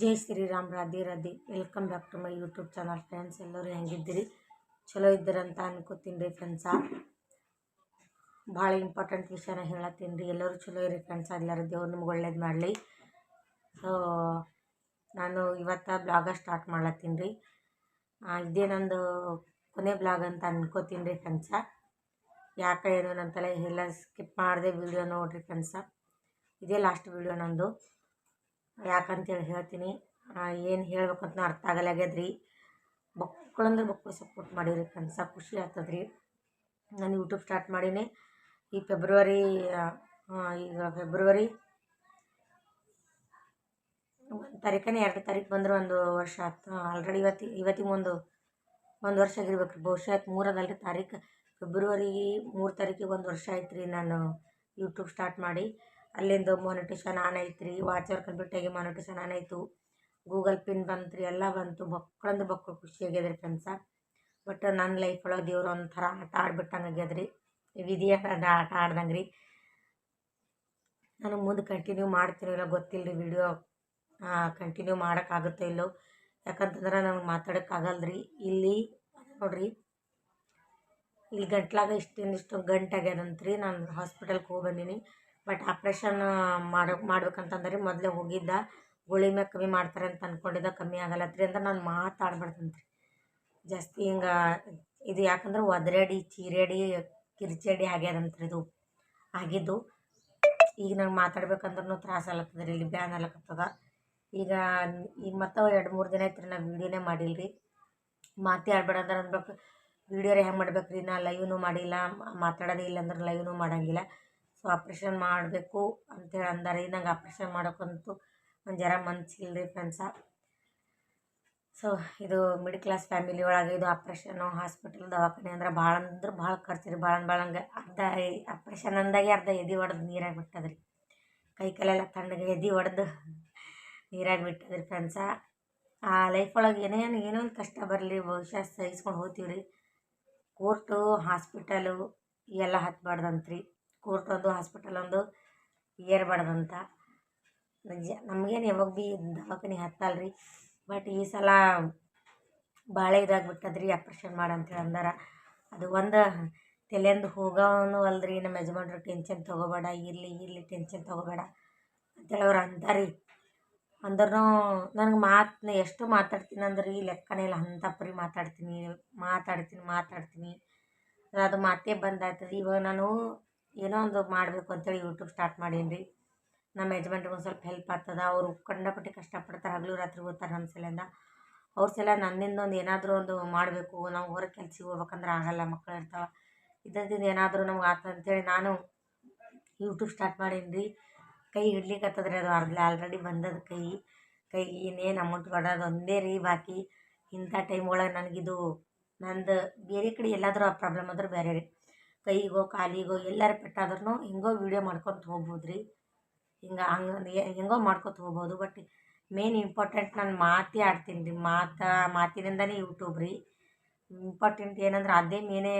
Jai Shriram Radhe Radhe. Welcome back to my YouTube channel friends ಎಲ್ಲರೂ ಹೆಂಗಿದ್ದೀರಿ? ಚಲೋ ಇದ್ದೀರಂತ ಅನ್ಕೋತೀನಿ ರೀ ಫ್ರೆಂಡ್ಸ ಭಾಳ ಇಂಪಾರ್ಟೆಂಟ್ ವಿಷಯನ ಹೇಳತ್ತೀನಿ ರೀ. ಎಲ್ಲರೂ ಚಲೋ ಇರಿ ಫ್ರೆಂಡ್ಸ ಎಲ್ಲರೂ ದೇವ್ರು ನಿಮ್ಗೆ ಒಳ್ಳೇದು ಮಾಡಲಿ. ಸೊ ನಾನು ಇವತ್ತು ಬ್ಲಾಗ ಸ್ಟಾರ್ಟ್ ಮಾಡ್ಲತ್ತೀನಿ ರೀ. ಇದೇ ನಂದು ಕೊನೆ ಬ್ಲಾಗ್ ಅಂತ ಅನ್ಕೋತೀನಿ ರೀ ಫ್ರೆಂಡ್ಸ ಯಾಕೆ ಏನು ನಂತಲ್ಲ ಎಲ್ಲ ಸ್ಕಿಪ್ ಮಾಡಿದೆ ವಿಡಿಯೋ ನೋಡಿರಿ ಫ್ರೆಂಡ್ಸ ಇದೇ ಲಾಸ್ಟ್ ವೀಡಿಯೋ ನಂದು. ಯಾಕಂತೇಳಿ ಹೇಳ್ತೀನಿ. ಏನು ಹೇಳ್ಬೇಕಂತ ಅರ್ಥ ಆಗಲ್ಲಾಗ್ಯದ ರೀ ಮಕ್ಕಳಂದ್ರೆ ಮಕ್ಕಳು ಸಪೋರ್ಟ್ ಮಾಡಿರಿ ಫ್ರೆಂಡ್ಸ. ಖುಷಿ ಆಗ್ತದೆ ನಾನು ಯೂಟ್ಯೂಬ್ ಸ್ಟಾರ್ಟ್ ಮಾಡೀನಿ. ಈ ಫೆಬ್ರವರಿ ಈಗ ಫೆಬ್ರವರಿ ಒಂದು ತಾರೀಕನೇ ಎರಡು ತಾರೀಕು ಬಂದರೆ ಒಂದು ವರ್ಷ ಆಯ್ತು ಆಲ್ರೆಡಿ ಇವತ್ತಿ, ಇವತ್ತಿಗೆ ಒಂದು ಒಂದು ವರ್ಷ ಆಗಿರ್ಬೇಕು ಬಹುಶಃ ಆಯ್ತು ಮೂರದಲ್ರಿ ತಾರೀಕು. ಫೆಬ್ರವರಿ ಮೂರು ತಾರೀಕಿಗೆ ಒಂದು ವರ್ಷ ಆಯ್ತು ರೀ ನಾನು ಯೂಟ್ಯೂಬ್ ಸ್ಟಾರ್ಟ್ ಮಾಡಿ. ಅಲ್ಲಿಂದ ಮೊನಿಟೇಷನ್ ಆನ್ ಐತೆ ರೀ ವಾಚರ್ ಕಂಪ್ಲೀಟಾಗಿ ಮೊನಿಟೇಷನ್ ಆನ್ ಆಯಿತು. ಗೂಗಲ್ ಪಿನ್ ಬಂತು ರೀ ಎಲ್ಲ ಬಂತು. ಬಕ್ಕಳಂದು ಬಕ್ಕಳು ಖುಷಿ ಆಗ್ಯದ ಫ್ರೆಂಡ್ಸ ಬಟ್ ನನ್ನ ಲೈಫ್ ಒಳಗೆ ದೇವ್ರು ಒಂಥರ ಆಟ ಆಡ್ಬಿಟ್ಟಂಗೆ ಆಗ್ಯದ ರೀ ವಿಧಿಯ ಆಟ ಆಡ್ದಂಗೆ ರೀ ನಾನು ಮುಂದೆ ಕಂಟಿನ್ಯೂ ಮಾಡ್ತೀನಿ ಇಲ್ಲ ಗೊತ್ತಿಲ್ಲ ರೀ ವಿಡಿಯೋ ಕಂಟಿನ್ಯೂ ಮಾಡೋಕ್ಕಾಗುತ್ತೋ ಇಲ್ಲೋ. ಯಾಕಂತಂದ್ರೆ ನನಗೆ ಮಾತಾಡೋಕ್ಕಾಗಲ್ಲ ರೀ ಇಲ್ಲಿ, ನೋಡಿರಿ. ಇಲ್ಲಿ ಗಂಟ್ಲಾಗ ಇಷ್ಟಿಂದ ಇಷ್ಟು ಗಂಟೆ ಆಗ್ಯದಂತ್ರಿ. ನಾನು ಹಾಸ್ಪಿಟಲ್ಗೆ ಹೋಗಿ ಬಂದೀನಿ. ಬಟ್ ಆಪ್ರೇಷನ್, ಮಾಡೋ, ಮಾಡ್ಬೇಕಂತಂದ್ರೆ ಮೊದಲೇ ಹೋಗಿದ್ದ. ಗುಳಿ ಮ್ಯಾಗ ಕಮ್ಮಿ ಮಾಡ್ತಾರೆ ಅಂತ ಅಂದ್ಕೊಂಡಿದ್ದ ಕಮ್ಮಿ ಆಗಲ್ಲತ್ರಿ ಅಂದ್ರೆ ನಾನು ಮಾತಾಡ್ಬಾರ್ದಂತ್ರಿ. ಜಾಸ್ತಿ ಹಿಂಗೆ, ಇದು ಯಾಕಂದ್ರೆ ಒದರಡಿ, ಚೀರಡಿ, ಕಿರ್ಚಡಿ ಆಗ್ಯದಂತ್ರಿ ಇದು. ಆಗಿದ್ದು. ಈಗ ನಂಗೆ ಮಾತಾಡ್ಬೇಕಂದ್ರೂ ತ್ರಾಸ ರೀ ಇಲ್ಲಿ ಬ್ಯಾನ್ ಆಗ್ಲತ್ತದ. ಈಗ ಈಗ ಮತ್ತೆ ಎರಡು ಮೂರು ದಿನ ಆಯ್ತು ರೀ ನಾ ವೀಡಿಯೋನೇ ಮಾಡಿಲ್ಲ ರೀ ಮಾತೇ ಆಡ್ಬೇಡ ಅಂದ್ರೆ ಅನ್ಬೇಕು ವೀಡಿಯೋರೇ ಹೆಂಗೆ ಮಾಡ್ಬೇಕು ರೀ ನಾ ಲೈವ್ನು ಮಾಡಿಲ್ಲ, ಮಾತಾಡೋದೇ ಇಲ್ಲ ಅಂದ್ರೆ ಲೈವ್ನು ಮಾಡೋಂಗಿಲ್ಲ. ಸೊ ಆಪ್ರೇಷನ್ ಮಾಡಬೇಕು ಅಂತೇಳಿ ಅಂದಾರೆ. ನಂಗೆ ಆಪ್ರೇಷನ್ ಮಾಡೋಕ್ಕಂತೂ ಒಂದು ಜರ ಮನ್ಸಿಲ್ಲ ರೀ ಫ್ರೆಂಡ್ಸ ಸೊ ಇದು ಮಿಡ್ಲ್ ಕ್ಲಾಸ್ ಫ್ಯಾಮಿಲಿ ಒಳಗೆ ಇದು ಆಪ್ರೇಷನು ಹಾಸ್ಪಿಟಲ್ ದವಾಖಾನೆ ಅಂದ್ರೆ ಭಾಳ ಅಂದ್ರೆ ಭಾಳ ಖರ್ಚು ರೀ. ಭಾಳ ಭಾಳ ಹಂಗೆ ಅರ್ಧ ಆಪ್ರೇಷನ್ ಅಂದಾಗೆ ಅರ್ಧ ಎದೆ ಒಡೆದು ನೀರಾಗಿ ಬಿಟ್ಟದ್ರಿ. ಕೈ ಕಾಲೆಲ್ಲ ತಣ್ಣಗೆ ಎದೆ ಒಡೆದು ನೀರಾಗಿ ಬಿಟ್ಟದ್ರಿ ಫ್ರೆಂಡ್ಸ ಆ ಲೈಫ್ ಒಳಗೆ ಏನೇನು ಏನೋ ಒಂದು ಕಷ್ಟ ಬರಲಿ, ಬಹುಶಃ ಸಹಿಸ್ಕೊಂಡು ಹೋಗ್ತೀವಿ ರೀ ಕೋರ್ಟು ಹಾಸ್ಪಿಟಲು ಇವೆಲ್ಲ ಹತ್ಬಾರ್ದಂತ್ರಿ. ಕೋರ್ಟ್ ಒಂದು ಹಾಸ್ಪಿಟಲ್ ಒಂದು ಏರ್ಬಾರ್ದಂತ ನಿಜ ನಮಗೇನು ಯಾವಾಗ ಭೀ ದವಾಖಾನೆ ಹತ್ತಲ್ಲ ರೀ ಬಟ್ ಈ ಸಲ ಭಾಳ ಇದಾಗ್ಬಿಟ್ಟದ್ರಿ, ಆಪ್ರೇಷನ್ ಮಾಡಂತೇಳಿ ಅಂದಾರ ಅದು ಒಂದು ತಲೆಂದು ಹೋಗೋನು ಅಲ್ರಿ, ನಮ್ಮ ಯಜಮಾನ್ರು ಟೆನ್ಷನ್ ತೊಗೋಬೇಡ, ಇರಲಿ ಇರಲಿ, ಟೆನ್ಷನ್ ತೊಗೋಬೇಡ ಅಂತೇಳಿ ಅವ್ರು ಅಂತಾರೆ. ಅಂದ್ರೂ ನನಗೆ ಮಾತು ಎಷ್ಟು ಮಾತಾಡ್ತೀನಿ ಅಂದ್ರೆ ಈ ಲೆಕ್ಕನೇ ಇಲ್ಲ ಅಂತ ಪರಿ ಮಾತಾಡ್ತೀನಿ ಮಾತಾಡ್ತೀನಿ ಮಾತಾಡ್ತೀನಿ. ಅದು ಮಾತೇ ಬಂದಾಯ್ತದೆ ಇವಾಗ ನಾನು ಏನೋ ಒಂದು ಮಾಡಬೇಕು ಅಂತೇಳಿ ಯೂಟ್ಯೂಬ್ ಸ್ಟಾರ್ಟ್ ಮಾಡೀನಿ ರೀ ನಮ್ಮ ಯಜಮಾನ್ರಿಗೆ ಒಂದು ಸ್ವಲ್ಪ ಹೆಲ್ಪ್ ಆಗ್ತದ. ಅವರು ಕಂಡಪಟ್ಟೆ ಕಷ್ಟಪಡ್ತಾರೆ. ಹಗಲು ರಾತ್ರಿ ಓದ್ತಾರೆ ನಮ್ಮ ಸಲಿಂದ ಅವ್ರ ಸಲ ನನ್ನಿಂದ ಒಂದು ಏನಾದರೂ ಒಂದು ಮಾಡಬೇಕು. ನಾವು ಹೊರಗೆ ಕೆಲ್ಸಕ್ಕೆ ಹೋಗ್ಬೇಕಂದ್ರೆ ಆಗಲ್ಲ. ಮಕ್ಕಳು ಇರ್ತಾವೆ. ಇದರಿಂದ ಏನಾದರೂ ನಮ್ಗೆ ಆಗ್ತದೆ ಅಂತೇಳಿ ನಾನು ಯೂಟ್ಯೂಬ್ ಸ್ಟಾರ್ಟ್ ಮಾಡೀನಿ ರೀ ಕೈ ಹಿಡ್ಲಿಕ್ಕತ್ತದ್ರಿ ಅದು ಅರ್ಧ ಆಲ್ರೆಡಿ ಬಂದದ ಕೈ. ಕೈ ಇನ್ನೇನು ಅಮೌಂಟ್ ಕೊಡೋದು ಒಂದೇ ರೀ ಬಾಕಿ. ಇಂಥ ಟೈಮ್ ಒಳಗೆ ನನಗಿದು ನಂದು ಬೇರೆ ಕಡೆ ಎಲ್ಲಾದರೂ ಆ ಪ್ರಾಬ್ಲಮ್ ಆದ್ರೆ ಬೇರೆ ರೀ. ಕೈಗೋ, ಕಾಲಿಗೋ, ಎಲ್ಲರ ಪೆಟ್ಟಾದ್ರೂ ಹೆಂಗೋ ವೀಡಿಯೋ ಮಾಡ್ಕೊತ ಹೋಗ್ಬೋದು ರೀ ಹಿಂಗೆ ಹಂಗೆ ಹೆಂಗೋ ಮಾಡ್ಕೊತ ಹೋಗ್ಬೋದು. ಬಟ್ ಮೇನ್ ಇಂಪಾರ್ಟೆಂಟ್ ನಾನು ಮಾತೇ ಆಡ್ತೀನಿ ರೀ. ಮಾತಾ, ಮಾತಿನಿಂದನೇ ಯೂಟ್ಯೂಬ್ ರೀ. ಇಂಪಾರ್ಟೆಂಟ್ ಏನಂದ್ರೆ ಅದೇ ಮೇನೇ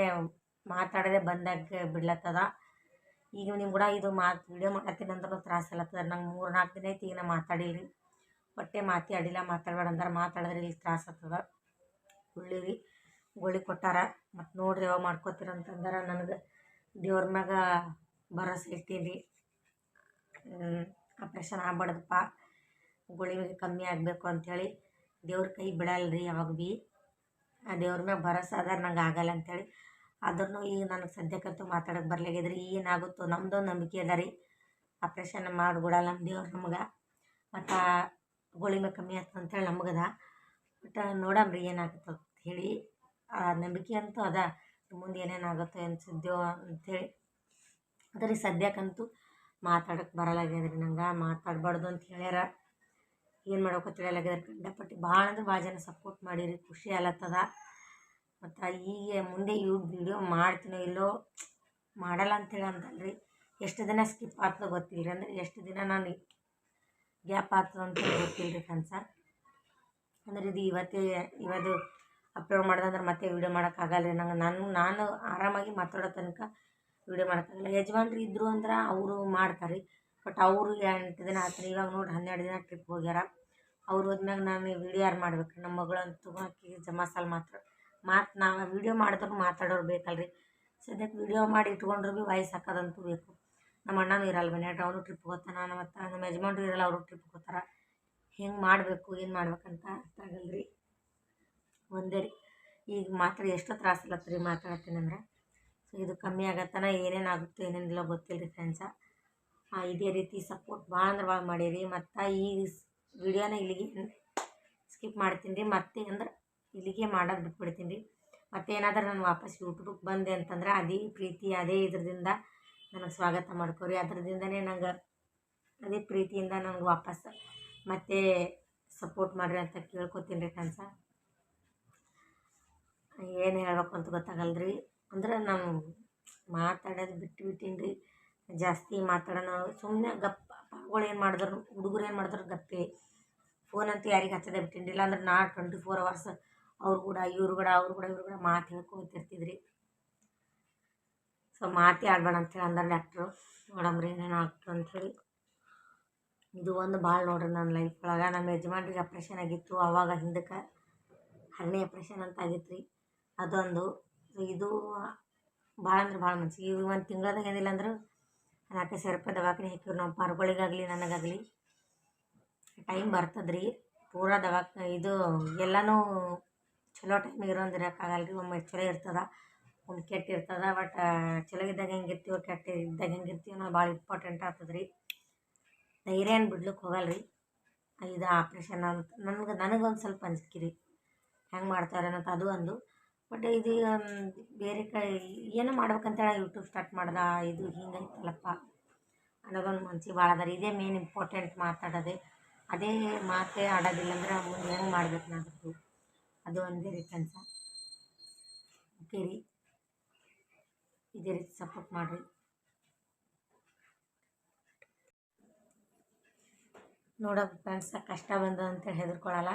ಮಾತಾಡೋದೇ ಬಂದಾಗ ಬಿಡ್ಲತ್ತದ. ಈಗ ನಿಮ್ಮ ಕೂಡ ಇದು ಮಾತು ವೀಡಿಯೋ ಮಾಡತ್ತೀನಿ ಅಂದ್ರೂ ತ್ರಾಸ ಅಲ್ಲತ್ತದ ನಂಗೆ ಮೂರು ನಾಲ್ಕು ದಿನ ಐತಿ ಈಗ ನಾ ಮಾತಾಡಿರಿ. ರೀ ಹೊಟ್ಟೆ ಮಾತಿ ಆಡಿಲ್ಲ, ಮಾತಾಡ್ಬೇಡ ಅಂದ್ರೆ. ಮಾತಾಡಿದ್ರೆ ಇಲ್ಲಿ ತ್ರಾಸ ಆಗ್ತದ. ಗುಳ್ಳಿ ಗುಳಿ ಕೊಟ್ಟಾರ. ಮತ್ತು ನೋಡ್ರಿ ಯಾವ ಮಾಡ್ಕೋತೀರ ಅಂತಂದ್ರೆ ನನಗೆ. ದೇವ್ರ ಮ್ಯಾಗ ಭರೋಸೆ ಇಟ್ಟೀನಿ. ಆಪ್ರೇಷನ್ ಆಗ್ಬಾರ್ದಪ್ಪ. ಗುಳಿ ಕಮ್ಮಿ ಆಗಬೇಕು ಅಂಥೇಳಿ ದೇವ್ರ ಕೈ ಬಿಡಲ್ಲ ರೀ ಯಾವಾಗ ಭೀ. ಆ ದೇವ್ರ ಮ್ಯಾಗ ಭರೋಸೆ ಅದ, ನಂಗೆ ಆಗಲ್ಲ ಅಂಥೇಳಿ ಆದ್ರೂ ಈಗ ನನಗೆ ಸದ್ಯಕ್ಕಂತೂ ಮಾತಾಡೋಕೆ ಬರ್ಲಾಗಿದ್ರಿ ಏನಾಗುತ್ತೋ ನಮ್ಮದು ನಂಬಿಕೆ ಅದ ರೀ. ಆಪ್ರೇಷನ್ ಮಾಡಿಬಿಡಲ್ಲ ನಮ್ಮ ದೇವ್ರು ನಮ್ಗೆ. ಮತ್ತು ಗುಳಿ ಮ್ಯಾಗ ಕಮ್ಮಿ ಆಗ್ತದೆ ಅಂತೇಳಿ ನಮಗದ. ಬಟ್ ನೋಡಮ್ರಿ ಏನಾಗುತ್ತೆ ಹೇಳಿ. ಆ ನಂಬಿಕೆ ಅಂತೂ ಅದ. ಮುಂದೆ ಏನೇನಾಗುತ್ತೋ ಏನು ಸುದ್ದಿಯೋ ಅಂಥೇಳಿ ಅದ ರೀ ಸದ್ಯಕ್ಕಂತೂ ಮಾತಾಡೋಕೆ ಬರಲಾಗ್ಯದ್ರಿ ರೀ ನಂಗೆ. ಮಾತಾಡಬಾರ್ದು ಅಂತ ಹೇಳ್ಯಾರ. ಏನು ಮಾಡ್ಬೇಕು ತಿಳಿಯಲಾಗ್ಯದ. ಕಂಡಪಟ್ಟು ಭಾಳ ಅಂದ್ರೆ ಭಾಳ ಜನ ಸಪೋರ್ಟ್ ಮಾಡಿರಿ. ಖುಷಿ ಆಲತ್ತದ ಮತ್ತು ಈಗ ಮುಂದೆ ಇವ್ ವಿಡಿಯೋ ಮಾಡ್ತೀನೋ ಇಲ್ಲೋ ಮಾಡಲ್ಲ ಅಂತೇಳಿ ಅಂತಲ್ರಿ ಎಷ್ಟು ದಿನ ಸ್ಕಿಪ್ ಆಗ್ತದೋ ಗೊತ್ತಿಲ್ಲ ರೀ ಅಂದರೆ ಎಷ್ಟು ದಿನ ನಾನು ಗ್ಯಾಪ್ ಆಗ್ತದೆ ಅಂತ ಗೊತ್ತಿಲ್ಲ ರೀ ಫ್ರೆಂಡ್ಸ ಅಂದ್ರೆ ಇದು ಇವತ್ತೇ, ಇವತ್ತು ಅಪ್ಲೋಡ್ ಮಾಡ್ದಂದ್ರೆ ಮತ್ತೆ ವೀಡಿಯೋ ಮಾಡೋಕ್ಕಾಗಲ್ಲ ರೀ ನಂಗೆ ನಾನು ನಾನು ಆರಾಮಾಗಿ ಮಾತಾಡೋ ತನಕ ವೀಡಿಯೋ ಮಾಡೋಕ್ಕಾಗಲ್ಲ ಯಜಮಾನ್ರು ಇದ್ದರು ಅಂದ್ರೆ ಅವರು ಮಾಡ್ತಾರೆ ಬಟ್ ಅವರು ಎಂಟು ದಿನ ಆತರ. ಇವಾಗ ನೋಡಿ ಹನ್ನೆರಡು ದಿನ ಟ್ರಿಪ್ ಹೋಗ್ಯಾರ. ಅವ್ರು ಹೋದ್ಮ್ಯಾಗ ನಾನು ವೀಡಿಯೋ ಯಾರು ಮಾಡ್ಬೇಕು ನಮ್ಮ ಮಗಳಂತೂ ಆಕಿ ಜಮಾಸಲ್ ಮಾತ್ರ. ಮಾತು ನಾವು ವೀಡಿಯೋ ಮಾಡಿದ್ರು ಮಾತಾಡೋರು ಬೇಕಲ್ರಿ. ಸದ್ಯಕ್ಕೆ ವಿಡಿಯೋ ಮಾಡಿ ಇಟ್ಕೊಂಡ್ರು ಭೀ ವಾಯ್ಸ್ ಹಾಕೋದಂತೂ ಬೇಕು. ನಮ್ಮ ಅಣ್ಣನೂ ಇರಲ್ಲ ಮನ್ಯಾಗ ಅವನು ಟ್ರಿಪ್ ಹೋಗ್ತಾನ ಮತ್ತು ನಮ್ಮ ಯಜಮಾನ್ರು ಇರಲ್ಲ, ಅವರು ಟ್ರಿಪ್ ಹೋಗ್ತಾರೆ. ಹೆಂಗೆ ಮಾಡಬೇಕು, ಏನು ಮಾಡ್ಬೇಕಂತ ಅರ್ಥ ಆಗಲ್ಲ ರೀ ಒಂದೇ ರೀ. ಈಗ ಮಾತ್ರ ಎಷ್ಟು ತ್ರಾಸಿಲ್ಲತ್ತ ರೀ ಮಾತಾಡ್ತೀನಿ ಅಂದ್ರೆ. ಸೊ ಇದು ಕಮ್ಮಿ ಆಗತ್ತನ, ಏನೇನು ಆಗುತ್ತೆ ಏನೇನಿಲ್ಲ ಗೊತ್ತಿಲ್ಲ ರೀ ಫ್ರೆಂಡ್ಸ ಇದೇ ರೀತಿ ಸಪೋರ್ಟ್ ಭಾಳ ಅಂದ್ರೆ ಭಾಳ ಮಾಡೀರಿ. ಮತ್ತು ಈ ವಿಡಿಯೋನ ಇಲ್ಲಿಗೆ ಸ್ಕಿಪ್ ಮಾಡ್ತೀನಿ ರೀ. ಮತ್ತೆ ಅಂದ್ರೆ ಇಲ್ಲಿಗೆ ಮಾಡೋದು ಬಿಟ್ಬಿಡ್ತೀನಿ ರೀ. ಮತ್ತೆ ಏನಾದರೂ ನಾನು ವಾಪಸ್ ಯೂಟ್ಯೂಬಿಗೆ ಬಂದೆ ಅಂತಂದ್ರೆ ಅದೇ ಪ್ರೀತಿ, ಅದೇ ಇದ್ರದಿಂದ ನನಗೆ ಸ್ವಾಗತ ಮಾಡ್ಕೊರಿ. ಅದರಿಂದನೇ ನಂಗೆ ಅದೇ ಪ್ರೀತಿಯಿಂದ ನನಗೆ ವಾಪಸ್ ಮತ್ತೆ ಸಪೋರ್ಟ್ ಮಾಡಿರಿ ಅಂತ ಕೇಳ್ಕೊತೀನಿ ರೀ ಫ್ರೆಂಡ್ಸ ಏನು ಹೇಳ್ಬೇಕು ಅಂತ ಗೊತ್ತಾಗಲ್ಲ ರೀ ಅಂದ್ರೆ ನಾನು ಮಾತಾಡೋದು ಬಿಟ್ಟು ಬಿಟ್ಟೀನಿ ರೀ ಜಾಸ್ತಿ ಮಾತಾಡೋಣ ಸುಮ್ಮನೆ ಗಪ್ಪ ಪಾಪಗಳು ಏನು ಮಾಡಿದ್ರು, ಹುಡುಗರು ಏನು ಮಾಡಿದ್ರು ಗಪ್ಪೆ. ಫೋನ್ ಅಂತ ಯಾರಿಗೆ ಹಚ್ಚದೆ ಬಿಟ್ಟಿನಿ ಇಲ್ಲಾಂದ್ರೆ ನಾ ಟ್ವೆಂಟಿ ಫೋರ್ ಅವರ್ಸ್ ಅವ್ರು ಕೂಡ, ಇವ್ರು ಕೂಡ, ಅವ್ರು ಕೂಡ, ಇವ್ರು ಕೂಡ ಮಾತು ಹೇಳ್ಕೊತಿರ್ತಿದ್ರಿ. ಸೊ ಮಾತೇ ಆಡಬೇಡ ಅಂತೇಳಿ ಅಂದ್ರೆ ಡಾಕ್ಟ್ರು ನೋಡಮ್ರಿ ಏನೇನು ಅಂತ ಅಂಥೇಳಿ ಇದು ಒಂದು ಭಾಳ ನೋಡ್ರಿ ನನ್ನ ಲೈಫ್ ಒಳಗೆ. ನಮ್ಮ ಯಜಮಾನ್ರಿಗೆ ಆಪ್ರೇಷನ್ ಆಗಿತ್ತು. ಆವಾಗ ಹಿಂದಕ್ಕೆ ಹರ್ನಿ ಆಪ್ರೇಷನ್ ಅಂತ ಆಗಿತ್ತು ರೀ ಅದೊಂದು. ಇದು ಭಾಳ ಅಂದ್ರೆ ಭಾಳ ಮನ್ಸಿಗೆ. ಈಗ ಒಂದು ತಿಂಗಳದಾಗ ಏನಿಲ್ಲ ಅಂದ್ರೆ ನಾಲ್ಕು ಸಾವಿರ ರೂಪಾಯಿ ದವಾಖಾನೆ ಹಾಕಿವ್ರು ನಮ್ಮ ಪಾರ್ಗಳಿಗಾಗಲಿ ನನಗಾಗಲಿ. ಟೈಮ್ ಬರ್ತದ್ರಿ. ಪೂರಾ ದವಾಖಾನೆ ಇದು ಎಲ್ಲನೂ ಚಲೋ ಟೈಮಿಗೆ ಇರೋಂದು ಇರೋಕ್ಕಾಗಲ್ಲ ರೀ ಒಮ್ಮೆ ಚಲೋ ಇರ್ತದೆ, ಒಮ್ಮೆ ಕೆಟ್ಟ ಇರ್ತದೆ. ಬಟ್ ಚಲೋ ಇದ್ದಾಗ ಹೆಂಗೆ ಇರ್ತೀವೋ ಕೆಟ್ಟ ಇದ್ದಾಗ ಹೆಂಗೆ ಇರ್ತೀವೋ ಅನ್ನೋದು ಭಾಳ ಇಂಪಾರ್ಟೆಂಟ್ ಆಗ್ತದ್ರಿ. ಧೈರ್ಯ ಏನು ಬಿಡ್ಲಿಕ್ಕೆ ಹೋಗಲ್ಲ ರೀ ಇದು ಆಪ್ರೇಷನ್ ಅಂತ. ನನಗೆ, ನನಗೊಂದು ಸ್ವಲ್ಪ ಅಂಜಿಕೆ ರೀ. ಹೆಂಗೆ ಮಾಡ್ತಾರೆ ಅನ್ನೋದು, ಅದು ಒಂದು. ಬಟ್ ಇದು ಬೇರೆ ಕಡೆ ಏನೋ ಮಾಡ್ಬೇಕಂತೇಳಿ ಯೂಟ್ಯೂಬ್ ಸ್ಟಾರ್ಟ್ ಮಾಡ್ದೆ, ಇದು ಹಿಂಗೈತಲ್ಲಪ್ಪ. ಅನ್ನೋದೊಂದು ಮನ್ಸಿಗೆ ಭಾಳ ಅದ ರೀ ಇದೇ ಮೇನ್ ಇಂಪಾರ್ಟೆಂಟ್ ಮಾತಾಡೋದೆ. ಅದೇ ಮಾತೇ ಆಡೋದಿಲ್ಲ ಅಂದ್ರೆ ಮುಂದೆ ಹೆಂಗೆ ಮಾಡ್ಬೇಕು ನಾವಿದ್ದು ಅದು? ಒಂದೇ ರೀ ಕೆಲಸ ಓಕೆ ರೀ. ಇದೇ ರೀತಿ ಸಪೋರ್ಟ್ ಮಾಡಿರಿ. ನೋಡೋಕೆ ಫ್ರೆಂಡ್ಸ ಕಷ್ಟ ಬಂದ ಅಂತೇಳಿ ಹೆದರ್ಕೊಳ್ಳಲ್ಲ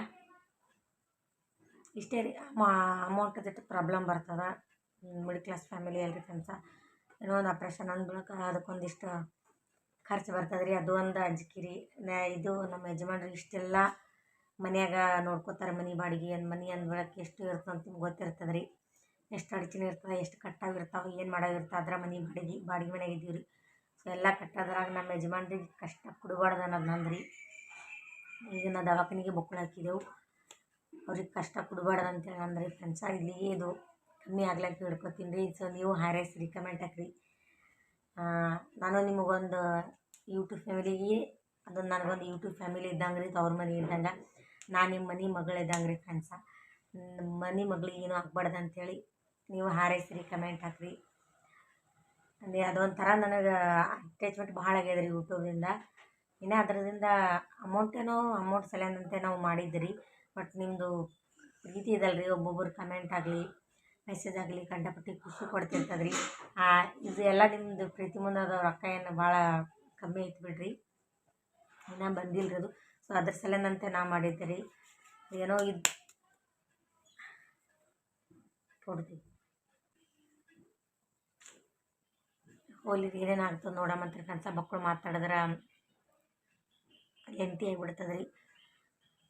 ಇಷ್ಟೇ ರೀ. ಅಮೌಂಟ್ ಜೊತೆ ಪ್ರಾಬ್ಲಮ್ ಬರ್ತದೆ. ಮಿಡ್ಲ್ ಕ್ಲಾಸ್ ಫ್ಯಾಮಿಲಿ ಅಲ್ರಿ ಫ್ರೆಂಡ್ಸ ಏನೋ ಒಂದು ಆಪ್ರೇಷನ್ ಅಂದ ಬಳಿಕ ಅದಕ್ಕೊಂದಿಷ್ಟು ಖರ್ಚು ಬರ್ತದೆ ರೀ ಅದು ಒಂದು ಅಂಜಿಕೆ ರೀ. ನ ಇದು ನಮ್ಮ ಯಜಮಾನ್ರು ಇಷ್ಟೆಲ್ಲ ಮನ್ಯಾಗ ನೋಡ್ಕೋತಾರೆ ಮನೆ ಬಾಡಿಗೆ ಏನು ಮನೆ ಅಂದ್ಬಿಡಕ್ಕೆ ಎಷ್ಟು ಇರ್ತದೆ ಅಂತ ನಿಮ್ಗೆ ಗೊತ್ತಿರ್ತದೆ ರೀ ಎಷ್ಟು ಅಡಚಣೆ ಇರ್ತದೆ, ಎಷ್ಟು ಕಟ್ಟಾಗಿರ್ತಾವೆ ಏನು ಮಾಡೋಗಿರ್ತಾವೆ ಅದರ ಮನೆ ಬಾಡಿಗೆ ಬಾಡಿಗೆ ಮನೆಯಾಗ ಇದ್ದೀವಿ ರೀ ಸೊ ಎಲ್ಲ ಕಟ್ಟೋದ್ರಾಗ ನಮ್ಮ ಯಜಮಾನ್ರಿಗೆ ಕಷ್ಟ ಕೊಡಬಾರ್ದು ಅನ್ನೋದು ನಂದು ರೀ ಈಗ ನಾ ದವಾಖಾನಿಗೆ ಬುಕ್ಳು ಹಾಕಿದೆವು. ಅವ್ರಿಗೆ ಕಷ್ಟ ಕೊಡಬಾರ್ದು ಅಂತೇಳಿ ಅಂದ್ರೆ ಫ್ರೆಂಡ್ಸ ಇಲ್ಲಿಗೆ ಇದು ಕಮ್ಮಿ ಆಗ್ಲಕ್ಕ ಹಿಡ್ಕೊತೀನಿ ರೀ. ಸೊ ನೀವು ಹಾರೈಸ್ರಿ ಕಮೆಂಟ್ ಹಾಕ್ರಿ. ನಾನು ನಿಮಗೊಂದು ಯೂಟ್ಯೂಬ್ ಫ್ಯಾಮಿಲಿಗೆ ಅದೊಂದು ನನಗೊಂದು ಯೂಟ್ಯೂಬ್ ಫ್ಯಾಮಿಲಿ ಇದ್ದಂಗೆ ರೀ, ತವ್ರ ಮನೆ ಇದ್ದಂಗೆ. ನಾನು ನಿಮ್ಮ ಮನೆ ಮಗಳು ಇದ್ದಂಗೆ ರೀ ಫ್ರೆಂಡ್ಸ ಮನೆ ಮಗಳಿಗೆ ಏನೂ ಆಗ್ಬಾರ್ದು ಅಂಥೇಳಿ ನೀವು ಹಾರೈಸ್ರಿ ಕಮೆಂಟ್ ಹಾಕ್ರಿ. ಅಂದರೆ ಅದೊಂಥರ ನನಗೆ ಅಟ್ಯಾಚ್ಮೆಂಟ್ ಭಾಳ ಆಗ್ಯದ ರೀ ಯೂಟ್ಯೂಬಿಂದ ಇನ್ನೂ ಅದರಿಂದ ಅಮೌಂಟ್ ಏನೋ ಅಮೌಂಟ್ ಸಲಂದಂತೆ ನಾವು ಮಾಡಿದ್ರಿ. ಬಟ್ ನಿಮ್ಮದು ಪ್ರೀತಿ ಇದಲ್ಲ ರೀ ಒಬ್ಬೊಬ್ಬರು ಕಮೆಂಟ್ ಆಗಲಿ ಮೆಸೇಜ್ ಆಗಲಿ ಕಂಡಪಟ್ಟಿ ಖುಷಿ ಕೊಡ್ತಿರ್ತದೆ ರೀ ಇದು ಎಲ್ಲ ನಿಮ್ಮದು ಪ್ರೀತಿ ಮುಂದೆ ಅದು ರೊಕ್ಕ ಏನು ಭಾಳ ಕಮ್ಮಿ ಐತೆ ಬಿಡ್ರಿ. ಇನ್ನೂ ಬಂದಿಲ್ಲ ರೀ ಅದು. ಸೊ ಅದ್ರ ಸಲನಂತೆ ನಾ ಮಾಡಿದ್ದೆ ರೀ ಏನೋ ಇದು ಕೊಡ್ತೀವಿ. ಹೋಲಿ ಏನೇನಾಗ್ತದೆ ನೋಡಮಂತ್ರಿ ಕನ್ಸ ಮಕ್ಕಳು ಮಾತಾಡಿದ್ರೆ, ಎಂಟಿ ಆಗಿಬಿಡ್ತದೆ ರೀ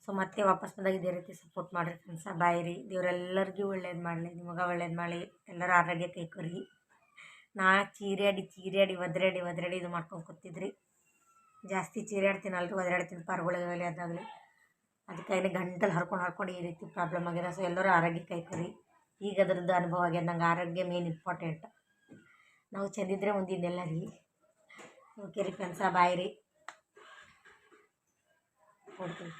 ಸೊ ಮತ್ತೆ ವಾಪಸ್ ಬಂದಾಗ ಇದೇ ರೀತಿ ಸಪೋರ್ಟ್ ಮಾಡಿರಿ ಫ್ರೆಂಡ್ಸ ಬಾಯ್ ರೀ. ದೇವರೆಲ್ಲರಿಗೂ ಒಳ್ಳೇದು ಮಾಡಲಿ. ನಿಮಗೆ ಒಳ್ಳೇದು ಮಾಡಲಿ. ಎಲ್ಲರೂ ಆರೋಗ್ಯ ಕೈಕೊರಿ ನಾ ಚೀರ್ಯಾಡಿ ಚೀರಾಡಿ ಒದ್ರಾಡಿ ಒದ್ರಾಡಿ ಇದು ಮಾಡ್ಕೊಂಡು ಕೂತಿದ್ರಿ. ಜಾಸ್ತಿ ಚೀರಾಡ್ತೀನಲ್ರಿ ಒದ್ರಾಡ್ತೀನಿ ಪಾರ್ಗಳಿಗಾಗಲಿ ಅದಾಗಲಿ. ಅದಕ್ಕಾಗಿ ಗಂಟಲು ಹರ್ಕೊಂಡು ಹರ್ಕೊಂಡು ಈ ರೀತಿ ಪ್ರಾಬ್ಲಮ್ ಆಗಿದೆ ಸೊ ಎಲ್ಲರೂ ಆರೋಗ್ಯ ಕೈಕೊರಿ ಈಗ ಅದ್ರದ್ದು ಅನುಭವ ಆಗ್ಯದ. ನಂಗೆ ಆರೋಗ್ಯ ಮೇನ್ ಇಂಪಾರ್ಟೆಂಟ್ ನಾವು ಚೆಂದಿದ್ರೆ ಮುಂದಿದ್ದೆಲ್ಲ ರೀ. ಓಕೆ ರೀ ಫ್ರೆಂಡ್ಸ ಬಾಯ್ ರೀ. ಕೊಡ್ತೀನಿ.